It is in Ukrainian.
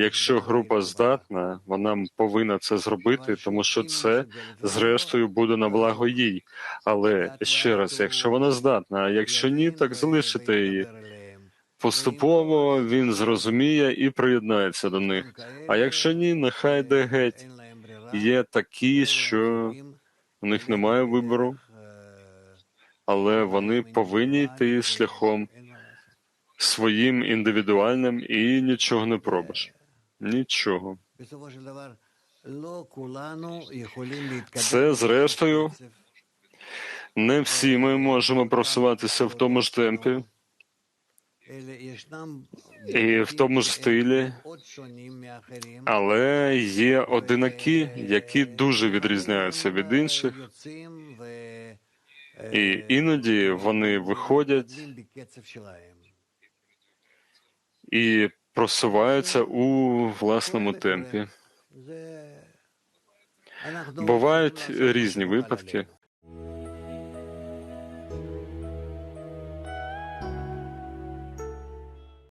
Якщо група здатна, вона повинна це зробити, тому що це, зрештою, буде на благо їй. Але ще раз, якщо вона здатна, а якщо ні, так залишити її. Поступово він зрозуміє і приєднається до них. А якщо ні, нехай йде геть. Є такі, що у них немає вибору, але вони повинні йти шляхом своїм індивідуальним і нічого не пробиш. Нічого. Це, зрештою, Не всі ми можемо просуватися в тому ж темпі і в тому ж стилі, але є одинаки, які дуже відрізняються від інших, і іноді вони виходять і просуваються у власному темпі. Бувають різні випадки.